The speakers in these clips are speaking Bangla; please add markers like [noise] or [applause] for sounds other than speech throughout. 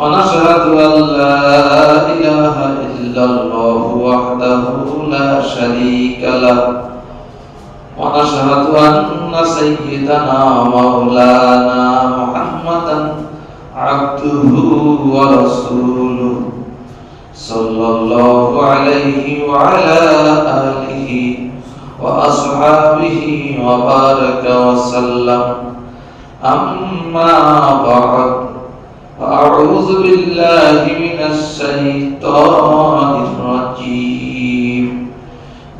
ونشهد أن لا إله إلا الله وحده لا شريك له. ونشهد أن سيدنا مولانا محمدا عبده ورسوله صلى الله عليه وعلى آله وأصحابه وبارك وسلم. أما بعد فأعوذ بالله من الشيطان الرجيم.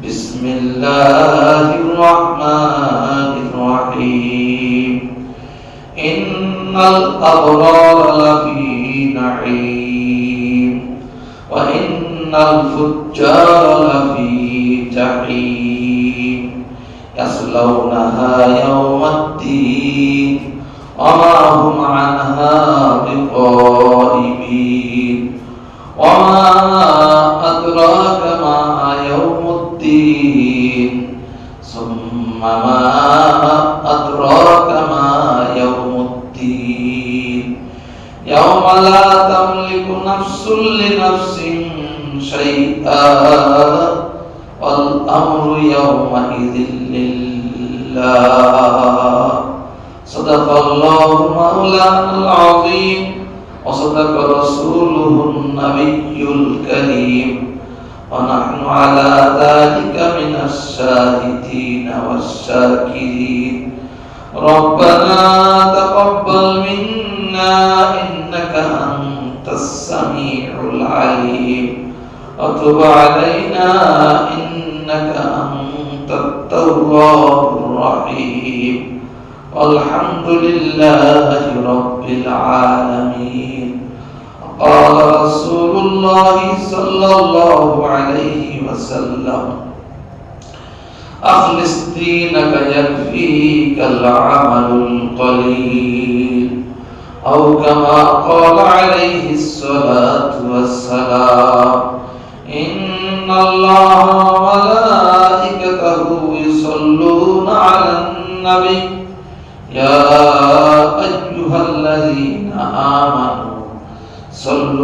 بسم الله الرحمن الرحيم. إن الأبرار لفي نعيم. وإن الفجار لفي جحيم. يصلونها يوم الدين. وما هم عنها بغائبين وما أدراك ما يوم الدين ثم ما أدراك ما يوم الدين يوم لا تملك نفس لنفس شيئا والأمر يومئذ لله صدق الله مولانا العظيم وصدق رسوله النبي الكريم ونحن على ذلك من الشاهدين والشاكرين ربنا تقبل منا إنك أنت السميع العليم وتب علينا إنك أنت التواب الرحيم والحمد لله رب العالمين قال رسول الله صلى الله عليه وسلم أخلص دينك يكفيك العمل القليل أو كما قال عليه الصلاة والسلام إن الله وملائكته يصلون على النبي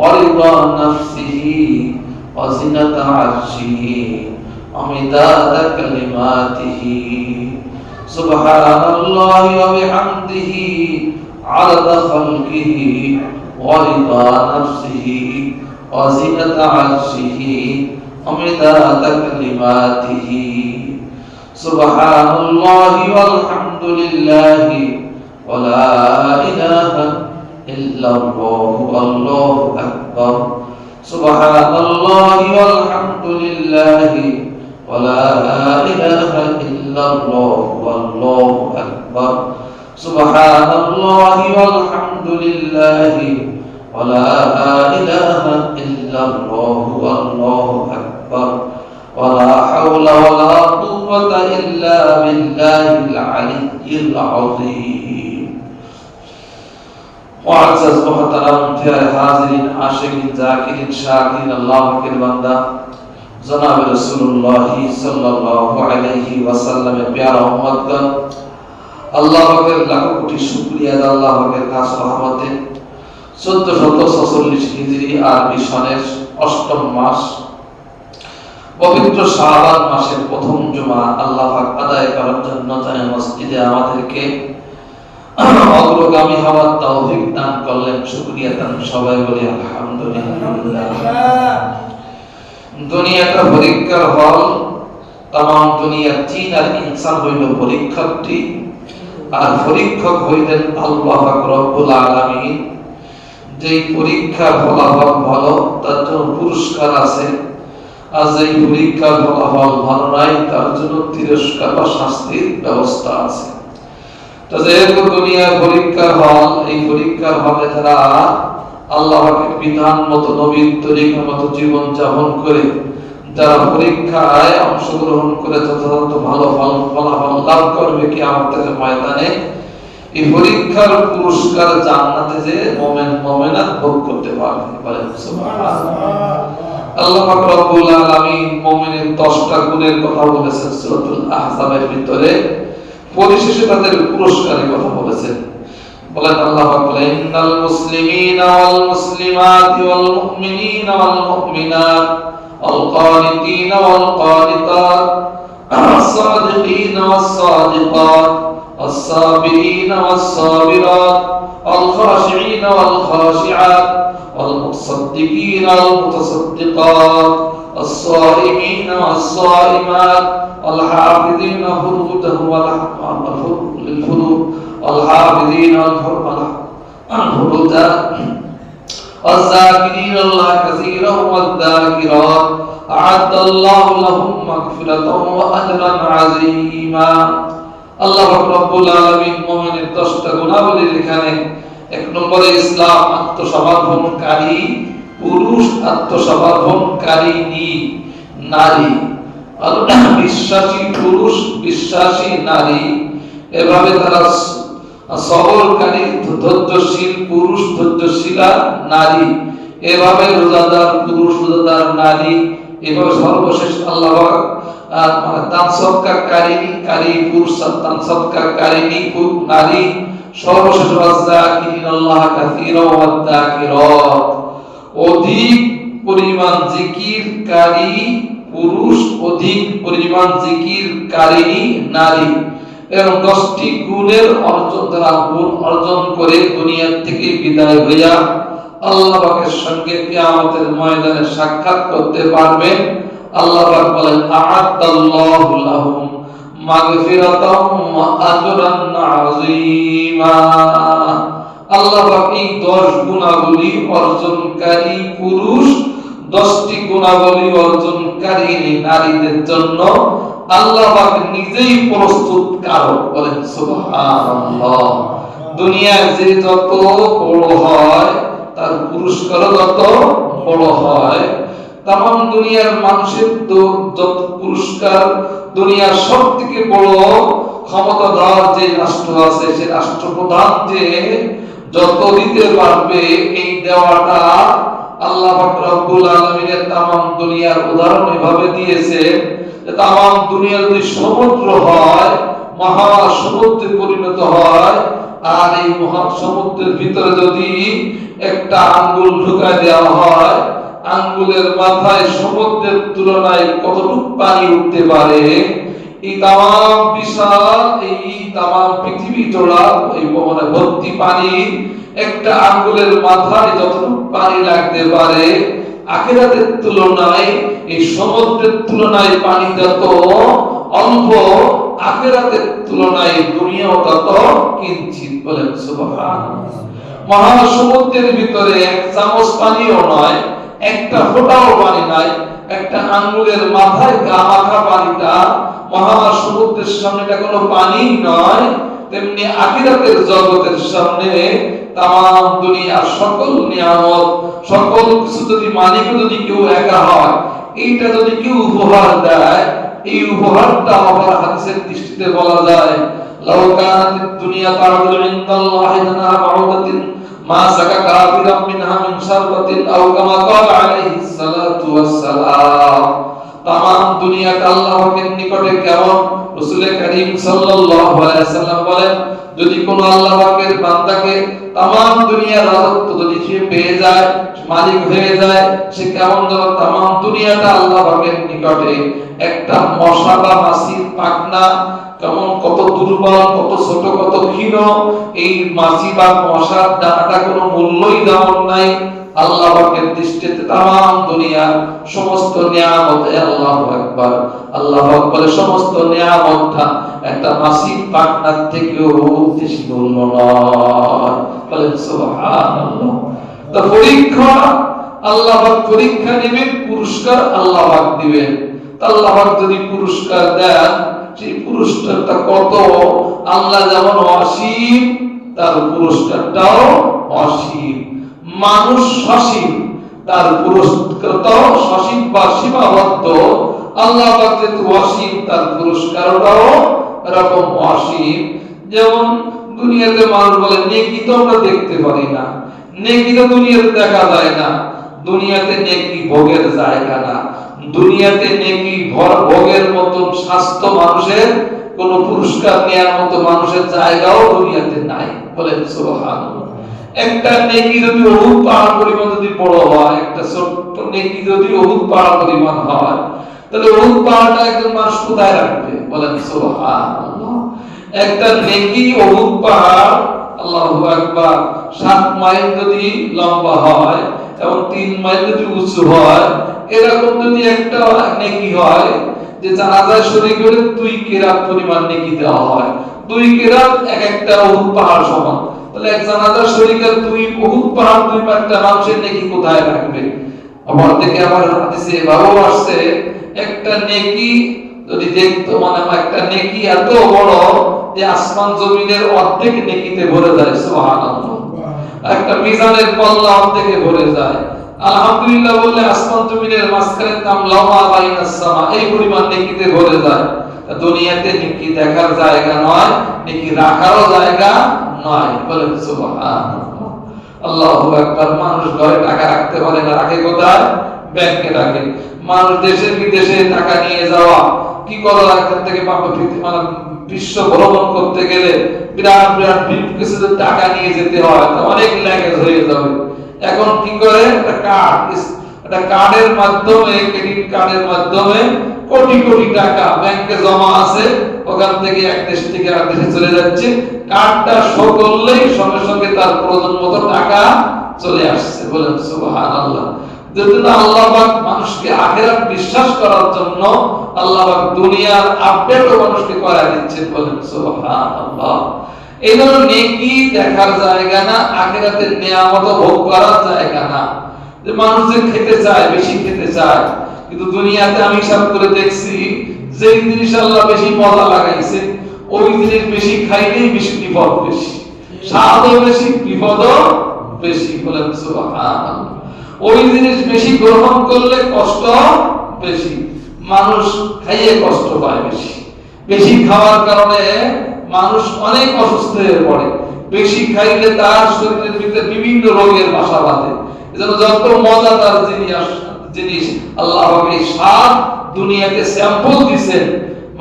ورضا نفسه وزنة عرشه ومداد كلماته سبحان الله وبحمده عدد خلقه ورضا نفسه وزنة عرشه ومداد كلماته سبحان الله والحمد لله ولا إله إلا الله الله أكبر. سبحان الله والحمد لله ولا إله إلا الله والله أكبر. سبحان الله والحمد لله ولا إله إلا الله والله أكبر. ولا حول ولا قوة إلا بالله العلي العظيم. মুআজ্জাজ মহতারাম মুফতিয়ার হাজিরিন, আশিকিন, জাকিরিন, শাকিরিন লাখো কোটি শুকরিয়া আল্লাহ পাকের রহমতে 1446 হিজরি আরবি সনের অষ্টম মাস, পবিত্র শাহবান মাসের প্রথম জুমা আল্লাহ পাক আদায় করার জন্য তাই মসজিদে আমাদেরকে অগ্রগামী হওয়ার তৌফিক দান করলেন, শুকরিয়া দান সবাই আলহামদুলিল্লাহ। দুনিয়াটা পরীক্ষার হল চীন আর ইনসান হইল আর পরীক্ষক হইলেন আল্লাহ রব্বুল পরীক্ষার ফলাফল ভালো, তার জন্য পুরস্কার আছে। আর যেই পরীক্ষার ফলাফল ভালো নাই, তার জন্য তিরস্কার বা শাস্তির ব্যবস্থা আছে। তো যেহেতু দুনিয়ার পরীক্ষার হল, এই পরীক্ষার হলে যারা আল্লাহকে বিধান মতো নবীন তরিকা মতো জীবন যাপন করে যারা পরীক্ষায় অংশগ্রহণ করে যথাযথ ভালো ফল, ফলাফল লাভ করবে কি আমাদের ময়দানে। এই পরীক্ষার পুরস্কার জান্নাতে যে মোমেন, মোমেনাত ভোগ করতে পারবে। সুবহানাল্লাহ। আল্লাহ পাক রব্বুল আলামিন মুমিনের 10টা গুণের কথা বলেছেন সূরাতুল আহজাবের ভিতরে। পরিশেষে তাদের পুরস্কারের কথা বলেছেন বলেন আল্লাহ পাক বলেন ইন্নাল মুসলিমিনা ওয়াল মুসলিমাত ওয়াল মুমিনিনা ওয়াল মুমিনাত ওয়াল কানিতিনা ওয়াল কানিতাত الصادقين والصادقات الصابرين والصابرات الخاشعين والخاشعات والمتصدقين والمتصدقات الصائمين والصائمات والحافظين فروجهم للفروج والحافظين الفروج والذاكرين الله كثيرا والذاكرات أعد الله لهم مغفرة وأجرا عظيما আল্লাহ রব্বুল আলামিন মুমিনের 10টা গুণাবলীর এখানে এক নম্বরে ইসলাম আত্মসমর্পণকারী পুরুষ আত্মসমর্পণকারী নারী। অর্থাৎ বিশ্বাসী পুরুষ, বিশ্বাসী নারী। এভাবে তারা সবরকারী ধৈর্যশীল পুরুষ, ধৈর্যশীলা নারী। এভাবে রোজাদার পুরুষ, রোজাদার নারী। এভাবে সর্বশেষ আল্লাহ মানে দান কারী, পুরুষ দান নারী। সর্বশেষ রাজ্জাকিরিন আল্লাহ কাসীরা ওয়া অধিক পরিমাণ জিকিরকারী পুরুষ, অধিক পরিমাণ জিকিরকারিনী নারী এবং দশটি গুণের অর্জন, দ্বারা গুণ অর্জন করে দুনিয়া থেকে বিদায় হইয়া আল্লাহ পাকের সঙ্গে কিয়ামতের ময়দানে সাক্ষাৎ করতে পারবেন আল্লাহ পাক বলেন, আ'আদাল্লাহু লাহুম মাগফিরাতাম ওয়া আজরান আযীমা। আল্লাহ 10 গুণাবলী অর্জনকারী পুরুষ 10টি গুণাবলী অর্জনকারী নারীদের জন্য আল্লাহ নিজেই প্রস্তুত কারক। বলেন দুনিয়ার যে যত বড় হয়, তার পুরস্কার যত বড় হয় দুনিয়ার মানুষের যত পুরস্কার, দুনিয়ার সব থেকে বড় ক্ষমতাধর যে রাষ্ট্র আছে, সে রাষ্ট্রপ্রধান যে যত দিতে পারবে এই দেওয়াটা আল্লাহ রব্বুল আলমিনের দুনিয়ার উদাহরণ এভাবে দিয়েছে দুনিয়া যদি সমুদ্র হয় পরিণত হয়, আর এই মহা সমুদ্রের ভিতরে যদি একটা আঙ্গুল ঢুকায় দেওয়া হয়, আঙ্গুলের মাথায় সমুদ্রের তুলনায় কতটুকু পানি উঠতে পারে এই তাম বিশাল, এই তাম পৃথিবী জোড়া, এই মানে ভর্তি পানি একটা আঙ্গুলের মাথায় যতটুকু পানি লাগতে পারে, আখেরাতের তুলনায়, এই সমুদ্রের তুলনায় পানি যত অল্প, আখেরাতের তুলনায় দুনিয়াও তত কিঞ্চিত সুবহানাল্লাহ। মহাসমুদ্রের ভিতরে এক চামচ পানিও নয়, একটা ফোঁটাও পানি নাই, একটা আঙ্গুলের মাথায় গা মাখা পানিটা মহাসমুদ্রের সামনে এটা কোনো পানি নয়, তেমনি আখিরাতের জগতের সামনে তাম দুনিয়ার সকল নিয়ামত, সকল কিছু যদি মালিক যদি কেউ একা হয়, এইটা যদি কেউ উপহার দেয়, এই উপহারটা আবার হাদিসের দৃষ্টিতে বলা যায়, লাউ দুনিয়া তা'দুল ইনদাল্লাহি জানা বাউদাতিন, মা সাকা কাফিরাম মিনহা মিন শারবাতিন, আও কামা ক্বালা আলাইহিস সালাতু ওয়াস সালাম। তাম দুনিয়াটা আল্লাহ পাকের নিকটে কেমন? রাসূল করিম সাল্লাল্লাহু আলাইহি সাল্লাম বলেন, যদি কোন আল্লাহ পাকের বান্দাকে তাম দুনিয়ার রাজত্ব যদি সে পেয়ে যায় মালিক হয়ে যায়, সে কেমন যেন তাম দুনিয়াটা আল্লাহ পাকের নিকটে একটা মশা বা মাছির পাখনা, কেমন কত দুর্বল, কত ছোট, কত ক্ষীণ, এই মাছি বা মশার ডানাটা কোনো মূল্যই যেমন নাই। আল্লাহ পাকের দৃষ্টিতে দুনিয়ার সমস্ত নিয়ামত বলে সমস্ত নিয়ামতটা একটা পাকনার থেকেও বেশি নয়। তো পরীক্ষা, আল্লাহ পরীক্ষা নেবেন, পুরস্কার আল্লাহ পাক দিবেন। আল্লাহ যদি পুরস্কার দেন, সেই পুরস্কারটা কত? আল্লাহ যেমন অসীম, তার পুরস্কারটাও অসীম। মানুষ সসীম, তার পুরস্কারটাও সসীম বা সীমাবদ্ধ। আল্লাহ যেহেতু অসীম, তার পুরস্কারটাও এরকম অসীম। যেমন দুনিয়াতে মানুষ বলে, নেকি তো আমরা দেখতে পারি না। নেকি তো দুনিয়াতে দেখা যায় না। দুনিয়াতে নেকি ভোগের জায়গা না। দুনিয়াতে নেকি ভর ভোগের মতন স্বাস্থ্য মানুষের, কোন পুরস্কার নেওয়ার মতো মানুষের জায়গাও দুনিয়াতে নাই। বলেন সুবহানাল্লাহ। একটা নেকি যদি অহুত পাহাড় পরিমাণ যদি বড় হয়, একটা ছোট্ট নেকি যদি অহুত পাহাড় পরিমাণ হয়, তাহলে অহুত পাহাড়টা একজন মানুষ কোথায় রাখবে? বলেন, সুবহানাল্লাহ। একটা নেকি অহুত পাহাড়, আল্লাহু আকবার, সাত মাইল যদি লম্বা হয় এবং তিন মাইল যদি উঁচু হয়, এরকম যদি একটা নেকি হয়, যে জানাজায় শরীর করে দুই কেরাত পরিমাণ নেকি দেওয়া হয়। দুই কেরাত এক একটা অহুত পাহাড় সমান। তাহলে এক জানাজার শরীরের তুই বহুত পাহাড় দুই পাঁচটা মানুষের নেকি কোথায় রাখবে আমার থেকে আমার হাদিসে এভাবেও আসছে একটা নেকি যদি দেখতো মানে একটা নেকি এত বড় যে আসমান জমিনের অর্ধেক নেকিতে ভরে যায় সুবহানাল্লাহ। একটা মিজানের পল্লা অর্ধেকে ভরে যায়। আলহামদুলিল্লাহ বললে আসমান জমিনের মাঝখানে নাম লামা বাইনাস সামা। এই পরিমাণ নেকিতে ভরে যায়। দুনিয়াতে নেকি দেখার জায়গা নয়, নেকি রাখারও জায়গা নয়। বলেন, সুবহানাল্লাহ। আল্লাহু আকবার, মানুষ ঘরে টাকা রাখতে পারে না, রাখে কোথায়? ব্যাংকে রাখে। মানুষ দেশে বিদেশে টাকা নিয়ে যাওয়া, কি করা এখান থেকে? মানে বিশ্ব ভ্রমণ করতে গেলে বিরাট বিরাট কিছু টাকা নিয়ে যেতে হয় অনেক ল্যাগেজ হয়ে যাবে। এখন কি করে? একটা কার্ড একটা কার্ডের মাধ্যমে ক্রেডিট কার্ডের মাধ্যমে কোটি কোটি টাকা ব্যাংকে জমা আছে, ওখান থেকে এক দেশ থেকে আরেক দেশে চলে যাচ্ছে। কার্ডটা শো করলেই সঙ্গে সঙ্গে তার প্রয়োজন মতো টাকা চলে আসছে। বলেন যেদিন আল্লাহ পাক মানুষকে আখেরাত বিশ্বাস করার জন্য আল্লাহবাক দুনিয়ার আপডেটও মানুষকে করা দিচ্ছেন, বলেন, সুবহানাল্লাহ। এই জন্য নেকি দেখার জায়গা না? আখেরাতের নিয়ামত ভোগ করার জায়গা না। যে মানুষ যে খেতে চায়, বেশি খেতে চায়। কিন্তু দুনিয়াতে আমি হিসাব করে দেখছি যে জিনিস আল্লাহ বেশি মজা লাগাইছে, ওই জিনিস বেশি খাইলেই বেশি বিপদ বেশি। স্বাদও বেশি, বিপদও বেশি বলেন সুবহানাল্লাহ। ওই জিনিস বেশি গ্রহণ করলে কষ্ট বেশি। মানুষ খাইয়ে কষ্ট পায় বেশি। বেশি খাওয়ার কারণে মানুষ অনেক অসুস্থ হয়ে পড়ে। বেশি খাইলে তার শরীরের ভিতরে বিভিন্ন রোগের বাসা বাঁধে। এজন্য যত মজাদার জিনিস জিনিস আল্লাহ এই সাত দুনিয়াতে স্যাম্পল দিছেন,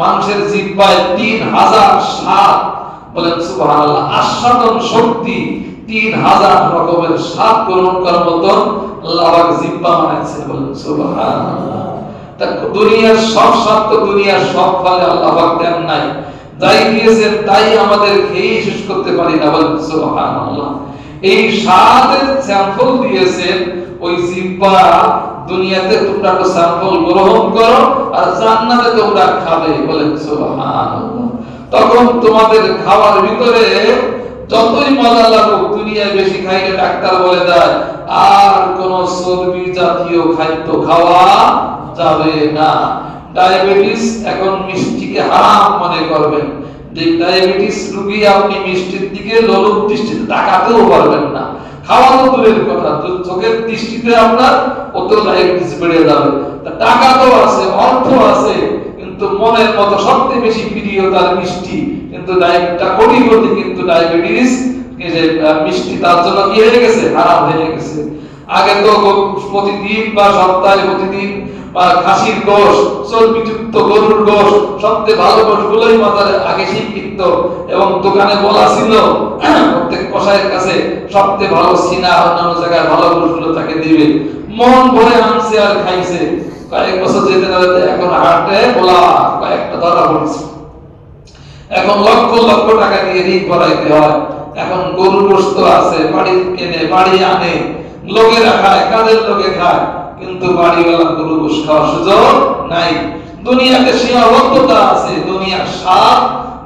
মানুষের জিব্বায় তিন হাজার সাত বলেন সুবহানাল্লাহ আস্বাদন শক্তি তিন হাজার রকমের স্বাদ গ্রহণ করার মতন আল্লাহ জিব্বা বানাইছে বলেন তা দুনিয়ার সব স্বাদ তো দুনিয়ার সব ফলে আল্লাহ দেন নাই। যাই দিয়েছেন তাই আমাদের খেয়ে শেষ করতে পারি না সুবহানাল্লাহ। এই স্বাদের স্যাম্পল দিয়েছেন, ওই জিব্বা দুনিয়াতে তোমরা তো স্যাম্পল গ্রহণ করো আর জান্নাতে তোমরা খাবে বলেন, সুবহানাল্লাহ। তখন তোমাদের খাওয়ার ভিতরে যতই মজা লাগুক, দুনিয়ায় বেশি খাইলে ডাক্তার বলে দেয়, আর কোন চর্বি জাতীয় খাদ্য খাওয়া যাবে না। ডায়াবেটিস এখন মিষ্টিকে হারাম মনে করবেন। যে ডায়াবেটিস রোগী আপনি মিষ্টির দিকে লোলুপ দৃষ্টিতে তাকাতেও পারবেন না। খাওয়া তো দূরের কথা, চোখের দৃষ্টিতে আপনার অত ডায়াবেটিস বেড়ে যাবে। টাকা তো আছে, অর্থ আছে, কিন্তু মনের মতো সবচেয়ে বেশি প্রিয় তার মিষ্টি। কিন্তু ডায়াবেটিস কোটি কিন্তু ডায়াবেটিস মিষ্টি তার জন্য কি হয়ে গেছে? হারাম হয়ে গেছে। আগে তো প্রতিদিন বা সপ্তাহে প্রতিদিন বা খাসির গোশ, চর্বিযুক্ত গরুর গোশ, সবচেয়ে ভালো গোশ গুলোই বাজারে আগে শিক্ষিত এবং দোকানে বলা ছিল, [clears throat] প্রত্যেক কষাইয়ের কাছে সবচেয়ে ভালো সিনা অন্যান্য জায়গায় ভালো গোশগুলো তাকে দিবে। মন ভরে আনছে আর খাইছে। কয়েক বছর যেতে না এখন হাটে বলা কয়েকটা ধরা পড়ছে। এখন লক্ষ লক্ষ টাকা দিয়ে ঋণ করাইতে হয়। এখন গরু গোস্ত আছে, বাড়ি কেনে, বাড়ি আনে লোকেরা খায় কাদের লোকে খায়? কিন্তু বাড়িওয়ালা গরু খাওয়ার সুযোগ নাই। দুনিয়াতে সীমাবদ্ধতা আছে, দুনিয়ার স্বাদ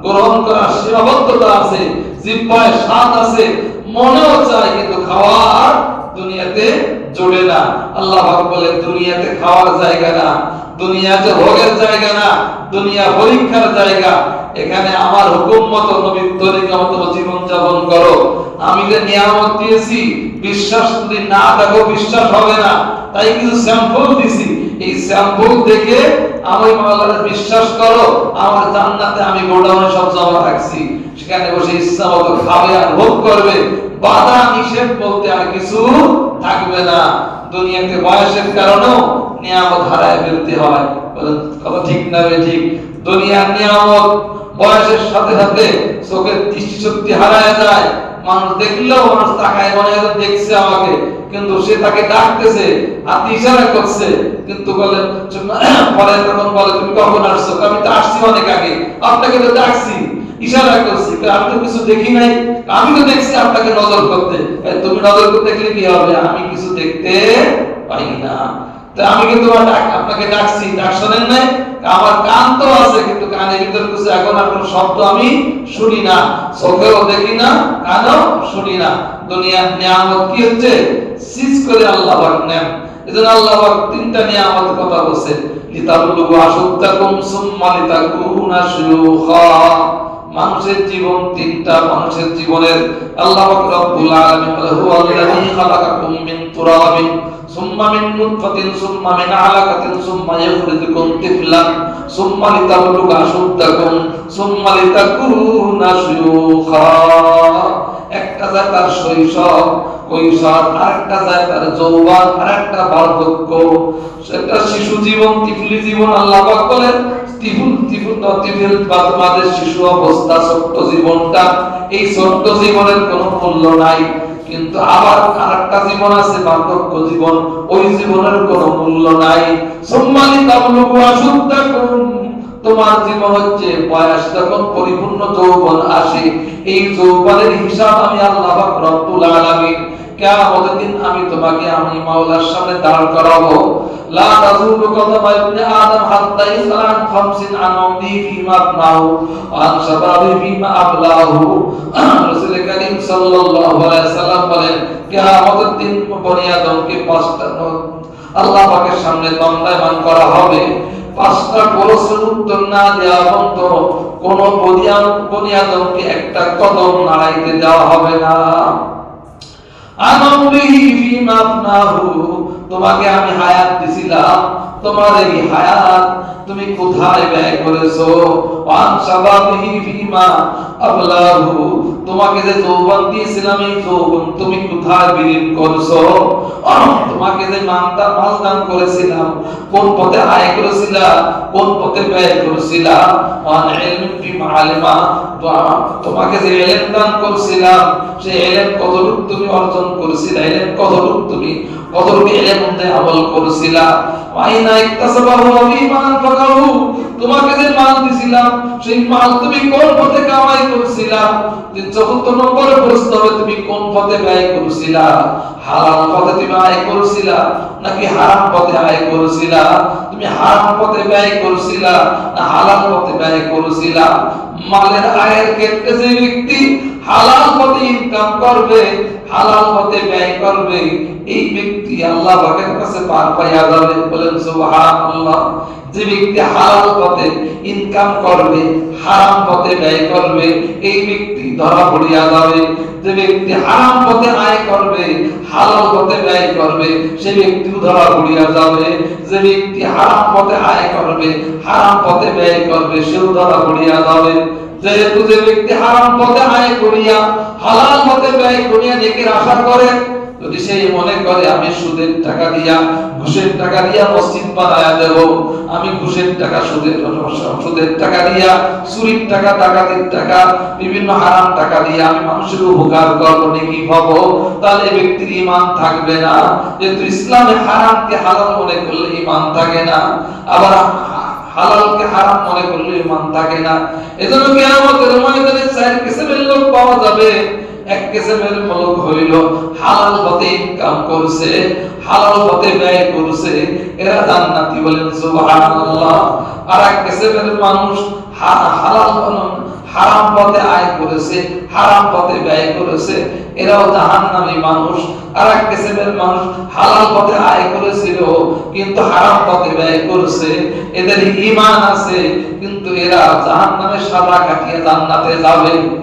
গ্রহণ করার সীমাবদ্ধতা আছে, জিব্বায় স্বাদ আছে, মনেও চায় কিন্তু খাওয়ার দুনিয়াতে জোড়ে না। আল্লাহ বলে, দুনিয়াতে খাওয়ার জায়গা না দুনিয়াতে ভোগের জায়গা না, দুনিয়া পরীক্ষার জায়গা। এখানে আমার হুকুম মতো নবীর তরিকা মতো জীবন যাপন করো। আমি যে নিয়ামত দিয়েছি, বিশ্বাস যদি না থাকো, বিশ্বাস হবে না। তাই কিছু স্যাম্পল দিছি। এই স্যাম্পল দেখে আমি মাওলানা বিশ্বাস করো, আমার জান্নাতে আমি গোডাউনে সব জমা রাখছি। সেখানে বসে ইচ্ছা মতো খাবে আর ভোগ করবে। বাধা নিষেধ বলতে আর কিছু থাকবে না। দুনিয়াতে বয়সের কারণেও নিয়ামত হারায় ফেলতে হয়। কথা ঠিক না ঠিক? দুনিয়ার নিয়ামত বয়সের সাথে সাথে চোখের দৃষ্টি শক্তি হারায় যায়। মানুষ দেখলেও মানুষ তাকায়, মনে হয় দেখছে আমাকে। কিন্তু সে তাকে ডাকতেছে, হাত ইশারা করছে, কিন্তু বলে পরে তখন বলে, তুমি কখন আসছো? আমি তো আসছি অনেক আগে, আপনাকে তো ডাকছি। ইশারা করছি আমি তো কিছু দেখি নাই। আমি তো দেখছি আপনাকে নজর করতে। তুমি নজর করতে দেখলে কি হবে? আমি কিছু দেখতে পাই না। আমি কিন্তু আপনাকে ডাকছি, ডাক শোনেন নাই? আমার কান তো আছে, কিন্তু কিছু এখন আর কোনো শব্দ আমি শুনি না। চোখেও দেখি না, কানও শুনি না। দুনিয়ার নিয়ামত কি হচ্ছে? সিজ করে আল্লাহ নেন। এজন্য আল্লাহ তিনটা নিয়ামত কথা বলছে সুম্মা লিতাকুনা শুয়ুখা। মানুষের জীবন, তিনটা মানুষের জীবনের আল্লাহ রব্বুল আলামিন বলে হুয়াল্লাযী খালাকাকুম মিন তুরাবিন সুম্মা মিন নুতফাতিন সুম্মা মিন আলাকাতিন সুম্মা ইখরিজুকুম তিফলান সুম্মা লিতাবলুগা আশুদ্দাকুম সুম্মা লিতাকুনা শুয়ুখা একটা যায় তার শৈশব কৈশোর আরেকটা যায় তার যৌবন, আরেকটা বার্ধক্য একটা শিশু জীবন, তিফলি জীবন, আল্লাহ পাক বলেন, তিফুল তিফুল শিশু অবস্থা, ছোট্ট জীবনটা। এই ছোট্ট জীবনের কোনো মূল্য নাই। কিন্তু আবার আরেকটা জীবন আছে বার্ধক্য জীবন। ওই জীবনের কোনো মূল্য নাই। সম্মানিত তোমার জীবন হচ্ছে বয়স, যখন পরিপূর্ণ যৌবন আসে। এই যৌবনের হিসাব আমি আল্লাহ রব্বুল আলামিন কিয়ামতের দিন আমি তোমাকে, আমি মাওলার সামনে দাঁড় করাবো। লা কদমা ইবনে আদম হাত্তা আন আবনাহু ওয়া আন শাবাবি ফিমা আবলাহু। রাসূল সাল্লাল্লাহু আলাইহি সাল্লাম বলেন, কিয়ামতের দিন বনি আদমকে পাঁচটা আল্লাহ পাকের সামনে দণ্ডায়মান করা হবে। পাঁচটা উত্তর না দেওয়া পর্যন্ত কোন বনিয়াদ বনিয়াদমকে একটা কদম নাড়াইতে দেওয়া হবে না। তোমাকে আমি হায়াত দিছিলাম। তোমার এই হায়াত তুমি কোথায় ব্যয় করেছ? ওয়ান শাবাবিহি ফিমা আবলাহু তোমাকে যে যৌবন দিয়েছিলাম, এই যৌবন তুমি কোথায় বিলীন করছ? তোমাকে যে মানদান মালদান করেছিলাম, কোন পথে আয় করেছিলা, কোন পথে ব্যয় করেছিলা? ওয়ান ইলমিন ফিমা আলিমা তোমাকে যে ইলম দান করেছিলাম, সেই ইলম কতটুকু তুমি অর্জন করেছিলা, ইলম কতটুকু তুমি মধ্যে আমল আনফাকাহু তোমাকে যে মাল দিছিলাম, সেই মাল তুমি কোন পথে কামাই করেছিলা? চতুর্থ প্রশ্ন তুমি কোন পথে ব্যয় করেছিলা? হালাল পথে তুমি আয় নাকি হারাম পথে আয় তুমি হারাম পথে ব্যয় না হালাল পথে ব্যয় করেছিলা? মালের আয়ের ক্ষেত্রে যে ব্যক্তি হালাল পথে ইনকাম করবে, হালাল পথে ব্যয় করবে এই ব্যক্তি আল্লাহ পাকের কাছে পার পাইয়া যাবে। বলেন, সুবহানাল্লাহ। যে ব্যক্তি হালাল পথে ইনকাম করবে, হারাম পথে ব্যয় করবে, এই ব্যক্তি ধরা পড়িয়া যাবে। যে ব্যক্তি হারাম পথে আয় করবে, হালাল পথে ব্যয় করবে, সে ব্যক্তিও ধরা পড়িয়া যাবে। যে ব্যক্তি হারাম পথে আয় করবে, হারাম পথে ব্যয় করবে, সেও ধরা পড়িয়া যাবে। যেহেতু যে ব্যক্তি হারাম পথে আয় করিয়া, হালাল পথে ব্যয় করিয়া নেকের আশা করে যদি সেই মনে করে, আমি সুদের টাকা দিয়া, ঘুষের টাকা দিয়া মসজিদ বানায়া দেব, আমি ঘুষের টাকা, সুদের সুদের টাকা দিয়া, চুরির টাকা, ডাকাতির টাকা, বিভিন্ন হারাম টাকা দিয়ে আমি মানুষের উপকার করব, নাকি পাবো তাহলে ব্যক্তির ইমান থাকবে না। যেহেতু ইসলামে হারামকে হালাল মনে করলে ইমান থাকে না, আবার হালালকে হারাম মনে করলে ইমান থাকে না। এজন্য কিয়ামতের ময়দানে চার কিসমের লোক পাওয়া যাবে। এক কিসমের লোক হইল, হালাল পথে ইনকাম করছে, হালাল পথে ব্যয় করছে। এরা জান্নাতি বলেন, সুবহানাল্লাহ। আর এক কিসমের মানুষ হালাল হারাম পথে আয় করেছে, হারাম পথে ব্যয় করেছে। এরাও জাহান্নামী মানুষ। আর এক কিসমের মানুষ হালাল পথে আয় করেছিল, কিন্তু হারাম পথে ব্যয় করেছে। এদের ঈমান আছে, কিন্তু এরা জাহান্নামে সাদা কাটিয়ে জান্নাতে যাবে।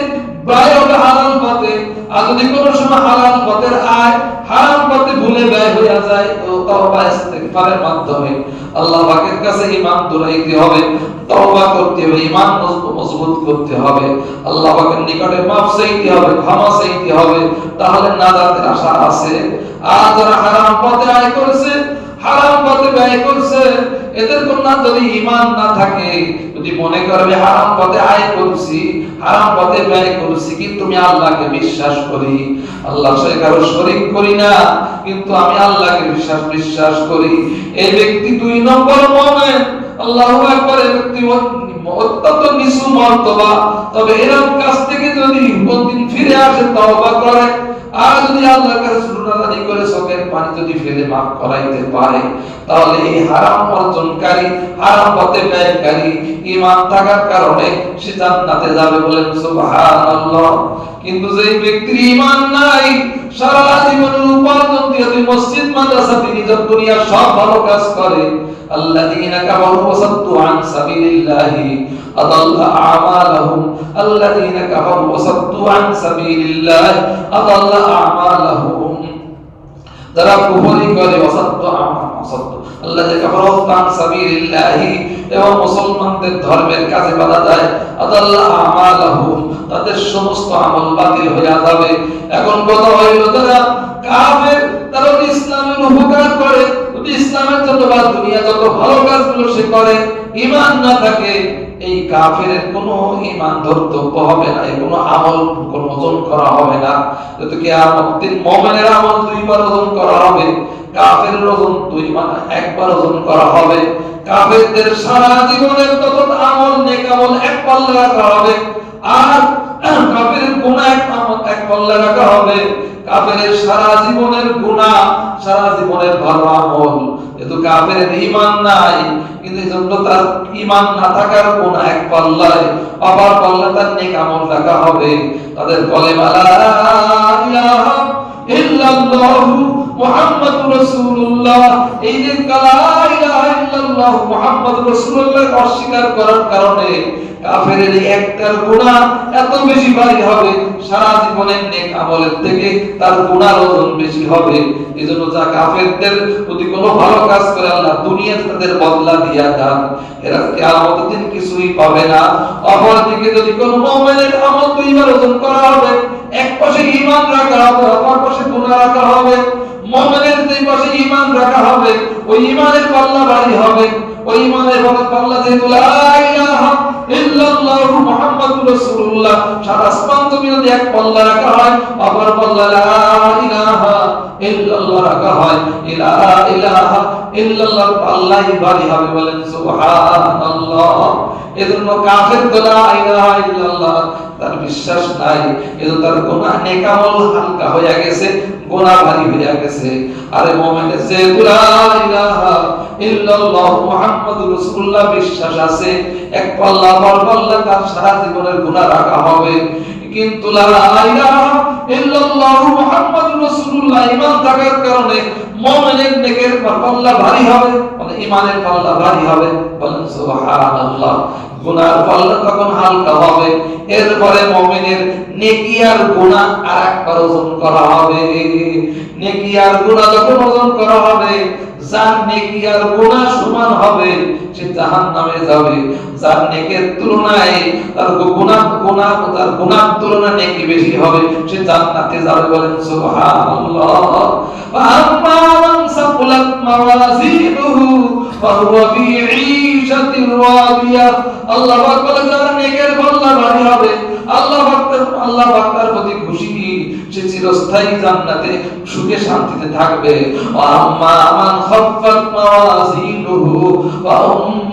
ব্যয় হবে হালাল পথে, আর যদি কোনো সময় হালাল পথের আয়, হারাম পথে ভুলে ব্যয় হয়ে যায়, তো তওবা ইস্তেগফারের মাধ্যমে। আল্লাহ পাকের কাছে ঈমান দৌড়াইতে হবে, তওবা করতে হবে, ঈমান মজবুত করতে হবে। আল্লাহ পাকের নিকটে মাফ চাইতে হবে, ক্ষমা চাইতে হবে, তাহলে নাজাতের আশা আছে। আর যারা হারাম পথে আয় করেছে হারাম পথে ব্যয় করছে, এদের কন্যা যদি ইমান না থাকে, যদি মনে করবে হারাম পথে আয় করছি, হারাম পথে ব্যয় করছি, কিন্তু আমি আল্লাহকে বিশ্বাস করি, আল্লাহ সে কারও শরীক করি না, কিন্তু আমি আল্লাহকে বিশ্বাস বিশ্বাস করি। এই ব্যক্তি দুই নম্বর মনে আল্লাহু আকবার, এই ব্যক্তি অত্যন্ত নিচু মর্তবা। তবে এরকম কাছ থেকে যদি কোনদিন ফিরে আসে, তওবা করে। কিন্তু ব্যক্তির নাই, সারা জীবনের উপার্জন দিয়ে মসজিদ, মাদ্রাসা, তিনি যত সব ভালো কাজ করে الذين كفروا وصدوا عن سبيل الله أضل أعمالهم الذين كفروا وصدوا عن سبيل الله أضل أعمالهم যারা কুফরি করে অসত্য অসত্য আল্লাহ যে কাফারত আন সাবিলিল্লাহি এবং মুসলমানদের ধর্মের কাজে বাধা দেয় আদাল্লাহ আমালাহুম তাদের সমস্ত আমল বাতিল হয়ে যাবে এখন কথা হইল তারা কাফের তারা ইসলামের উপকার করে যদি ইসলামের জন্য বা দুনিয়া, যত ভালো কাজগুলো সে করে, ঈমান না থাকে, এই কাফের কোনো ঈমান ধর্তব্য হবে না এই কোনো আমল, কোনো ওজন করা হবে না। যেহেতু কিয়ামত দিন মুমিনের আমল দুইবার ওজন করা হবে কাফের ওজন দুই মানে একবার ওজন করা হবে, কাফেরদের সারা জীবনের তত আমল, নেক আমল এক পাল্লা রাখা হবে, আর কাফের গুনাহ এক আমল এক পাল্লা রাখা হবে কাফের সারা জীবনের গুনাহ, সারা জীবনের ভালো আমল যেহেতু কাফের ঈমান নাই। কিন্তু জন্য তার ঈমান না থাকার কোন এক পাল্লায় অপর পাল্লা তার নেক আমল রাখা হবে। তাদের বলে, মালা ইল্লাল্লাহু মুহাম্মাদুর রাসূলুল্লাহ। এই যে কালা ইলাহা ইল্লাল্লাহু মুহাম্মাদুর রাসূলুল্লাহ অস্বীকার করার কারণে কাফেরের একটার গুনাহ এত বেশি ভারী হবে, সারা জীবনের নেক আমলের থেকে তার গুনার ওজন বেশি হবে। এজন্য যা কাফেরদের যদি কোনো ভালো কাজ করে আল্লাহ দুনিয়াতে তাদের বদলা দিয়া দেন। এরা কিয়ামতের দিন কিছুই পাবে না। অপর দিকে যদি কোনো মুমিনের আমল দুইবার ওজন করা হবে, এক পাশে ঈমান রাখা হবে, অপর পাশে গুনাহ রাখা হবে দুই পাশে ঈমান রাখা হবে ওই ইমানের পাল্লা ভারী হবে। তার বিশ্বাস নাই। কিন্তু তার গুনাহ নেকামল হালকা হয়ে গেছে গুনাহ ভারী হয়ে গেছে। আরে ইলাহা ইল্লাল্লাহ বিশ্বাস আছে, এক পাল্লা বড় পাল্লা তার সারা জীবনের গুনাহ রাখা হবে। কিন্তু থাকার কারণে মুমিনের নেকের পাল্লা ভারী হবে মানে পাল্লা ভারী হবে। বলেন সুবহানাল্লাহ। গুনার পাল্লা তখন হালকা হবে এরপরে মুমিনের নেকি আর গুনাহ আরেকবার ওজন করা হবে নেকি আর গুনাহ যখন ওজন করা হবে যার নেকি আর গুনাহ সমান হবে সে জাহান্নামে যাবে যার নেকের তুলনায় তার গুনাহ গুনাহ তার গুনাহ তুলনায় নেকি বেশি হবে সে জান্নাতে যাবে বলেন সুবহানাল্লাহ فأما من ثقلت موازينه فهو في আল্লাহ পাক আল্লাহ পাক প্রতি খুশি সে চিরস্থায়ী জান্নাতে সুখে শান্তিতে থাকবে। ওয়া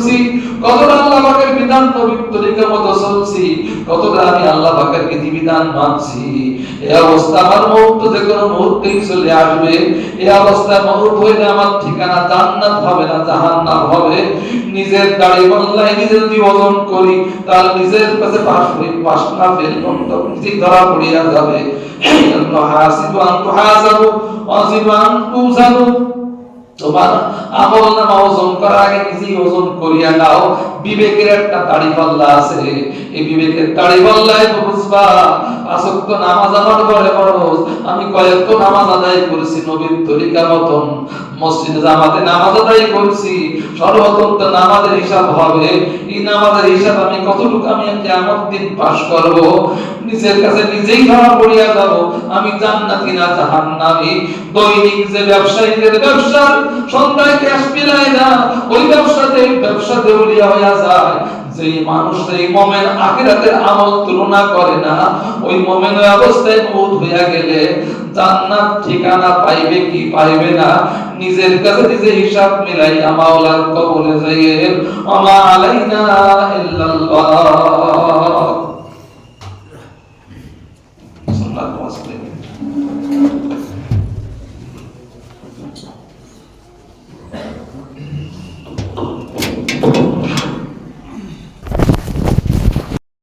করেছি, কতটা আল্লাহ পাকের বিধান নবীর তরিকা মতো চলছি, কতটা আমি আল্লাহ পাকের বিধিবিধান মানছি। এই অবস্থা আমার মুহূর্ত যে কোনো মুহূর্তেই চলে আসবে। এই অবস্থা মুহূর্ত হইলে আমার ঠিকানা জান্নাত হবে না, জাহান্নাম হবে। নিজের দাড়ি পাল্লায় নিজে যদি ওজন করি তার নিজের কাছে পাশ করি পাশ না ফেল তো নিজেই ধরা পড়িয়া যাবে। হাসিবু আন তুহাসাবু ওয়াজিবু আন তুজানু তোমার আমল নামা ওজন করার আগে নিজেই ওজন করিয়া নাও। বিবেকের একটা দাড়ি পাল্লা আছে। এই বিবেকের দাড়ি পাল্লায় বুঝবা আসক্ত নামাজ আমার ঘরে ফরজ। আমি কয়েক তো নামাজ আদায় করেছি, নবীর তরিকা মতন। মসজিদে জামাতে নামাজ আদায় করেছি। সর্বতন্ত্র নামাজের হিসাব হবে। এই নামাজের হিসাব আমি কতটুকু আমি কিয়ামত দিন পাস করব? নিজের কাছে নিজেই ধরা পড়িয়া যাব। আমি জান্নাতি না জাহান্নামী। দৈনিক যে ব্যবসায়ীদের ব্যবসার সন্ধ্যায় ক্যাশ মিলায় না, ওই ব্যবসাতে ব্যবসা দেউলিয়া হইয়া যায়। যে মানুষ এই মোমেন আখিরাতের আমল তুলনা করে না, ওই মোমেন অবস্থায় মৌত হইয়া গেলে জান্নাত ঠিকানা পাইবে কি পাইবে না, নিজের কাছে নিজে হিসাব মিলাইয়া মাওলার কবরে যাইয়ে আমা আলাইনা ইল্লাল্লাহ।